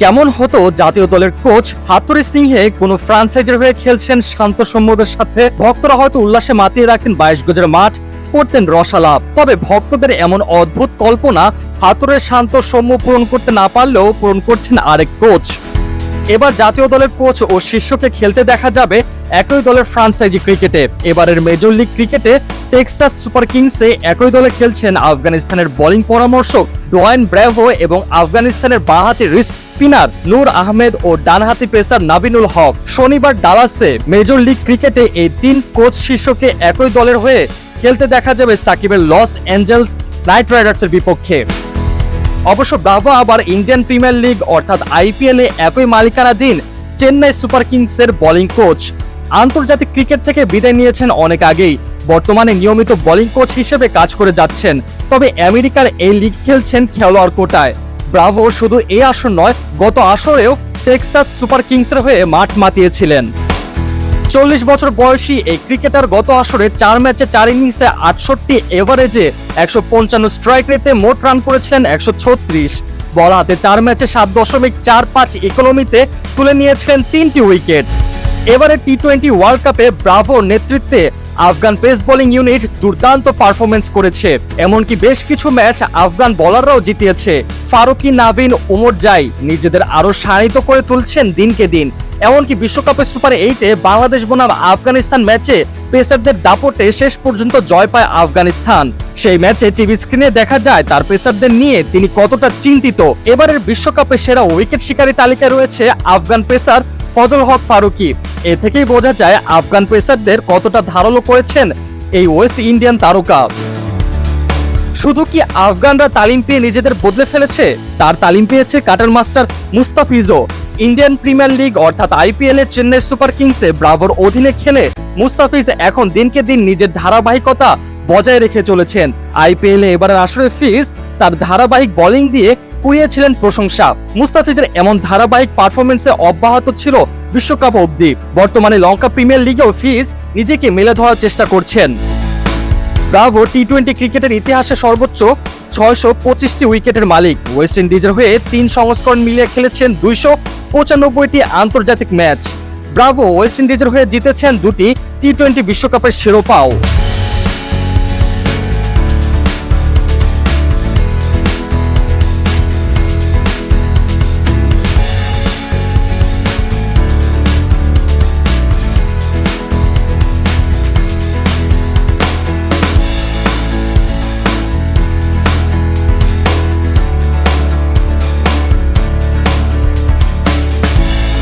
কেমন হতো জাতীয় দলের কোচ হাতুরি সিংহে কোন ফ্রান্সাইজের হয়ে খেলছেন শান্ত সম্মদের সাথে? ভক্তরা হয়তো উল্লাসে মাতিয়ে রাখেন বাইশ গজের মাঠ, করতেন রসালাপ। তবে ভক্তদের এমন অদ্ভুত কল্পনা হাতুরের শান্ত সম্য পূরণ করতে না পারলেও পূরণ করছেন আরেক কোচ। এবার জাতীয় দলের কোচ ও শিষ্যকে খেলতে দেখা যাবে একই দলের ফ্রান্সাইজি ক্রিকেটে। এবারের মেজর লিগ ক্রিকেটে টেক্সাস সুপার কিংসে একই দলে খেলছেন আফগানিস্তানের বোলিং পরামর্শক ডোয়াইন ব্র্যাভো এবং আফগানিস্তানের বাঁহাতি রিস্ট স্পিনার নূর আহমেদ ও ডানহাতি পেসার নাবিনুল হক। শনিবার ডালাসে মেজর লিগ ক্রিকেটে এই তিন কোচ শিষ্যকে একই দলের হয়ে খেলতে দেখা যাবে সাকিবের লস অ্যাঞ্জেলস নাইট রাইডার্সের বিপক্ষে। অবশ্য ব্রাভো আবার ইন্ডিয়ান প্রিমিয়ার লিগ, অর্থাৎ আইপিএল একই মালিকানাধীন চেন্নাই সুপার কিংসের বোলিং কোচ আন্তর্জাতিক ক্রিকেট থেকে বিদায় নিয়েছেন অনেক আগেই। বর্তমানে নিয়মিত বোলিং কোচ হিসেবে কাজ করে যাচ্ছেন। তবে আমেরিকার এই লিগ খেলছেন খেলোয়াড় কোটায়। ব্রাভো শুধু এই আসর নয়, গত আসরেও টেক্সাস সুপার কিংসের হয়ে মাঠ মাতিয়েছিলেন। চল্লিশ বছর বয়সী এই ক্রিকেটার গত আসরে চার ম্যাচে চার ইনিংসে আটষট্টি এভারেজে একশো পঞ্চান্ন স্ট্রাইক রেটে মোট রান করেছিলেন একশো ছত্রিশ। বল হাতে চার ম্যাচে সাত দশমিক চার পাঁচ ইকোনমিতে তুলে নিয়েছিলেন তিনটি উইকেট এবারে টি টোয়েন্টি ওয়ার্ল্ড কাপে ব্রাভোর নেতৃত্বে আফগান পেস বোলিং ইউনিট দুর্দান্ত পারফরমেন্স করেছে। এমনকি বেশ কিছু ম্যাচ আফগান বোলাররাও জিতিয়েছে। ফারুকি নাবিন ওমর জাই নিজেদের আরও শানিত করে তুলছেন দিনকে দিন। এমনকি বিশ্বকাপের সুপার এইটে বাংলাদেশ বনাম আফগানিস্তান ম্যাচে পেসারদের দাপটে শেষ পর্যন্ত জয় পায় আফগানিস্তান। সেই ম্যাচে টিভি স্ক্রিনে দেখা যায়, তার পেসারদের নিয়ে তিনি কতটা চিন্তিত। এবারের বিশ্বকাপে সেরা উইকেট শিকারী তালিকায় রয়েছে আফগান পেসার ফজল হক ফারুকি। এ থেকেই বোঝা যায়, আফগান পেসারদের কতটা ধারালো করেছেন এই ওয়েস্ট ইন্ডিয়ান তারকা। শুধু কি আফগানরা তালিম পেয়ে নিজেদের বদলে ফেলেছে? তার তালিম পেয়েছে কাটার মাস্টার মুস্তাফিজও। ইন্ডিয়ান প্রিমিয়ার লিগ অর্থাৎ আইপিএল এর চেন্নাই সুপার কিংসে ব্রাভোর অধীনে খেলে মুস্তাফিজ এখন দিনকে দিন নিজের ধারাবাহিকতা বজায় রেখে চলেছেন। আইপিএল এ এবারের আসরে ফিজ তার ধারাবাহিক বোলিং দিয়ে কুড়িয়েছিলেন প্রশংসা। মুস্তাফিজের এমন ধারাবাহিক পারফরমেন্সে অব্যাহত ছিল বিশ্বকাপ অবধি। বর্তমানে লঙ্কা প্রিমিয়ার লিগেও ফিজ নিজেকে মেলে ধরার চেষ্টা করছেন। ব্রাভো টি টোয়েন্টি ক্রিকেটের ইতিহাসে সর্বোচ্চ ছয়শো পঁচিশটি উইকেটের মালিক। ওয়েস্ট ইন্ডিজের হয়ে তিন সংস্করণ মিলিয়ে খেলেছেন দুইশো পঁচানব্বইটি আন্তর্জাতিক ম্যাচ। ব্রাভো, ওয়েস্ট ইন্ডিজের হয়ে জিতেছেন দুটি টি টোয়েন্টি বিশ্বকাপের শিরোপাও।